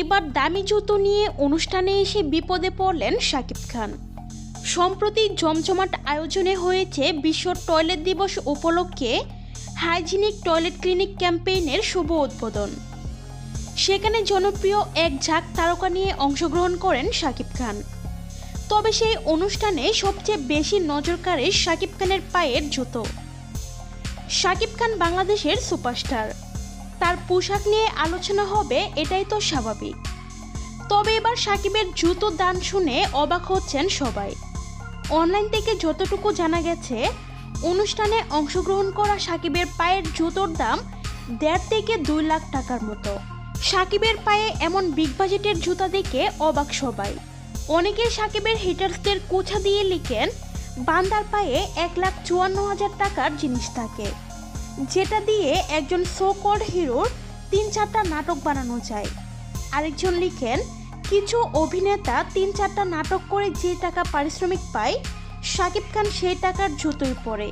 এবার দামি জুতো নিয়ে অনুষ্ঠানে এসে বিপদে পড়লেন শাকিব খান। সম্প্রতি জমজমাট আয়োজনে হয়েছে বিশ্ব টয়লেট দিবস উপলক্ষে হাইজিনিক টয়লেট ক্লিনিক ক্যাম্পেইনের শুভ উদ্বোধন। সেখানে জনপ্রিয় এক ঝাঁক তারকা নিয়ে অংশগ্রহণ করেন শাকিব খান। তবে সেই অনুষ্ঠানে সবচেয়ে বেশি নজর কাড়ে শাকিব খানের পায়ের জুতো। শাকিব খান বাংলাদেশের সুপারস্টার। তার পোশাক নিয়ে আলোচনা হবে, এটাই তো স্বাভাবিক। তবে এবার সাকিবের জুতো দান শুনে অবাক হচ্ছেন সবাই। অনলাইন থেকে যতটুকু জানা গেছে, অনুষ্ঠানে অংশগ্রহণ করা সাকিবের পায়ের জুতোর দাম দেড় থেকে দুই লাখ টাকার মতো। সাকিবের পায়ে এমন বিগ বাজেটের জুতা দেখে অবাক সবাই। অনেকে সাকিবের হিটার্সদের কোছা দিয়ে লিখেন, বান্দার পায়ে এক লাখ চুয়ান্ন হাজার টাকার জিনিস থাকে। যেটা দিয়ে একজন সোকল্ড হিরোর তিন চারটা নাটক বানানো যায়। আরেকজন লিখেন, কিছু অভিনেতা তিন চারটা নাটক করে যে টাকা পারিশ্রমিক পায়, শাকিব খান সেই টাকার জুতোই পরে